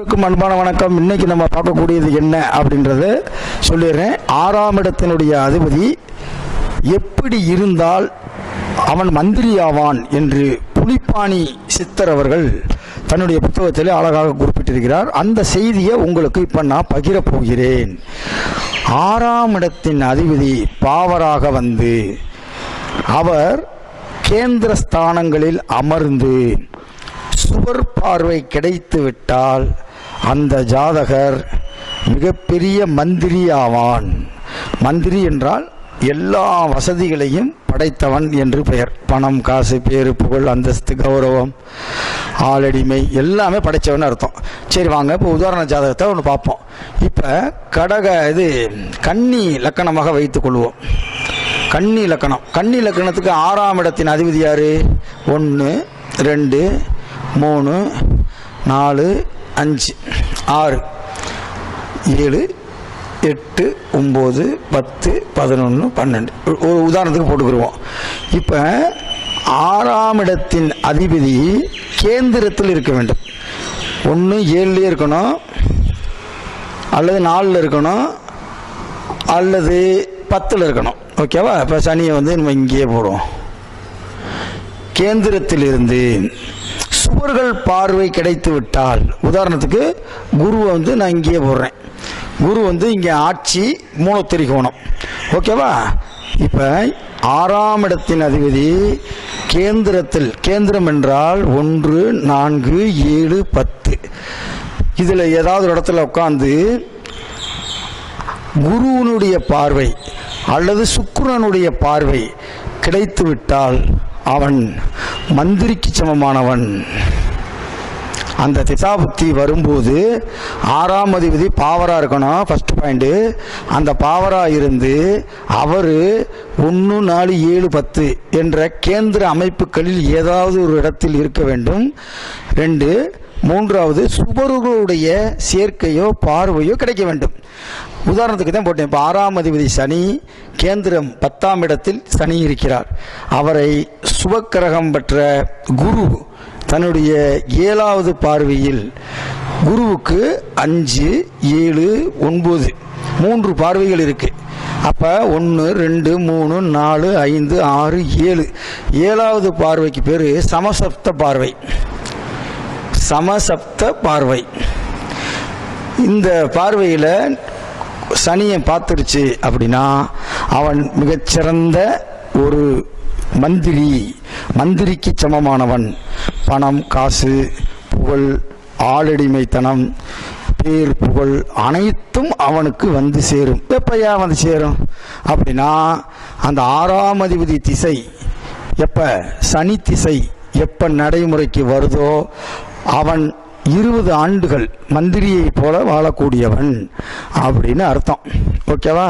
அனைவருக்கும் அன்பான வணக்கம். இன்னைக்கு நம்ம பார்க்கக்கூடியது என்ன அப்படின்றத சொல்லிடுறேன். ஆறாம் இடத்தினுடைய அதிபதி எப்படி இருந்தால் அவன் மந்திரி ஆவான் என்று புலிப்பாணி சித்தர் அவர்கள் தன்னுடைய புத்தகத்திலே அழகாக குறிப்பிட்டிருக்கிறார். அந்த செய்தியை உங்களுக்கு இப்போ நான் பகிரப் போகிறேன் ஆறாம் இடத்தின் அதிபதி பாவராக வந்து அவர் கேந்திர ஸ்தானங்களில் அமர்ந்து சுவர் பார்வை கிடைத்துவிட்டால் அந்த ஜாதகர் மிகப்பெரிய மந்திரி ஆவான் மந்திரி என்றால் எல்லா வசதிகளையும் படைத்தவன் என்று பெயர். பணம் காசு பேரு புகழ் அந்தஸ்து கௌரவம் ஆளடிமை எல்லாமே படைத்தவன் அர்த்தம். சரி வாங்க இப்போ உதாரண ஜாதகத்தை ஒன்று பார்ப்போம். இப்போ கடக இது கன்னி லக்கணமாக வைத்துக் கொள்வோம். கன்னி லக்கணம். கன்னி லக்கணத்துக்கு ஆறாம் இடத்தின் அதிபதி யாரு? ஒன்று ரெண்டு மூணு நாலு அஞ்சு ஆறு ஏழு எட்டு ஒம்பது பத்து பதினொன்று பன்னெண்டு. ஒரு உதாரணத்துக்கு போட்டுக்கிடுவோம் இப்போ ஆறாம் இடத்தின் அதிபதி கேந்திரத்தில் இருக்க வேண்டும். ஒன்று ஏழுலேயே இருக்கணும். அல்லது நாலில் இருக்கணும். அல்லது பத்தில் இருக்கணும். ஓகேவா இப்போ சனியை வந்து நம்ம இங்கேயே போடுவோம். கேந்திரத்திலிருந்து சுவர்கள் பார்வை கிடைத்து விட்டால் உதாரணத்துக்கு குருவை வந்து நான் இங்கேயே போடுறேன். குரு வந்து இங்கே ஆட்சி மூலத்திரிகோணம். ஓகேவா? இப்போ ஆறாம் இடத்தின் அதிபதி கேந்திரத்தில் கேந்திரம் என்றால் ஒன்று நான்கு ஏழு பத்து. இதில் ஏதாவது ஒரு இடத்துல உட்காந்து குருவனுடைய பார்வை அல்லது சுக்கிரனுடைய பார்வை கிடைத்து விட்டால் அவன் மந்திரிக்கு சமமானவன். அந்த திசாபுத்தி வரும்போது ஆறாம் அதிபதி பாவராக இருக்கணும் ஃபஸ்ட் பாயிண்ட்டு அந்த பாவராக இருந்து அவர் ஒன்று நாலு ஏழு பத்து என்ற கேந்திர அமைப்புகளில் ஏதாவது ஒரு இடத்தில் இருக்க வேண்டும். ரெண்டு மூன்றாவது சுபர்களுடைய சேர்க்கையோ பார்வையோ கிடைக்க வேண்டும். உதாரணத்துக்கு தான் போட்டேன். இப்போ ஆறாம் அதிபதி சனி கேந்திரம் பத்தாம் இடத்தில் சனி இருக்கிறார். அவரை சுபக்கிரகம் பெற்ற குரு தன்னுடைய ஏழாவது பார்வையில் குருவுக்கு அஞ்சு ஏழு ஒன்பது மூன்று பார்வைகள் இருக்கு. அப்போ ஒன்று ரெண்டு மூணு நாலு ஐந்து ஆறு ஏழு. ஏழாவது பார்வைக்கு பேர் சமசப்த பார்வை. சமசப்த பார்வை. இந்த பார்வையில் சனியை பார்த்துருச்சு அப்படின்னா அவன் மிகச்சிறந்த ஒரு மந்திரி மந்திரிக்கு சமமானவன். பணம் காசு புகழ் ஆளடிமைத்தனம் பேர் புகழ் அனைத்தும் அவனுக்கு வந்து சேரும். எப்பையா வந்து சேரும்? அப்படின்னா அந்த ஆறாம் அதிபதி திசை எப்போ? சனி திசை எப்போ நடைமுறைக்கு வருதோ அவன் இருபது ஆண்டுகள் மந்திரியை போல வாழக்கூடியவன் அப்படின்னு அர்த்தம். ஓகேவா?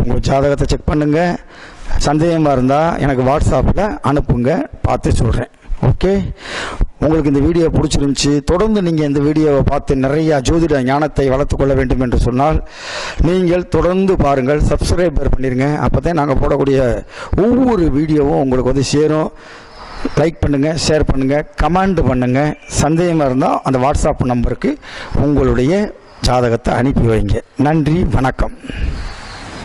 உங்கள் ஜாதகத்தை செக் பண்ணுங்க. சந்தேகமாக இருந்தால் எனக்கு வாட்ஸ்அப்பில் அனுப்புங்க. பார்த்து சொல்கிறேன் ஓகே? உங்களுக்கு இந்த வீடியோ பிடிச்சிருந்துச்சி. தொடர்ந்து நீங்கள் இந்த வீடியோவை பார்த்து நிறையா ஜோதிட ஞானத்தை வளர்த்து கொள்ள வேண்டும் என்று சொன்னால் நீங்கள் தொடர்ந்து பாருங்கள். சப்ஸ்கிரைபர் பண்ணிடுங்க அப்போ தான் நாங்கள் போடக்கூடிய ஒவ்வொரு வீடியோவும் உங்களுக்கு வந்து சேரும். லைக் பண்ணுங்கள் ஷேர் பண்ணுங்கள் கமெண்ட் பண்ணுங்கள் சந்தேகமாக இருந்தால் அந்த வாட்ஸ்அப் நம்பருக்கு உங்களுடைய ஜாதகத்தை அனுப்பி வைங்க. நன்றி வணக்கம்.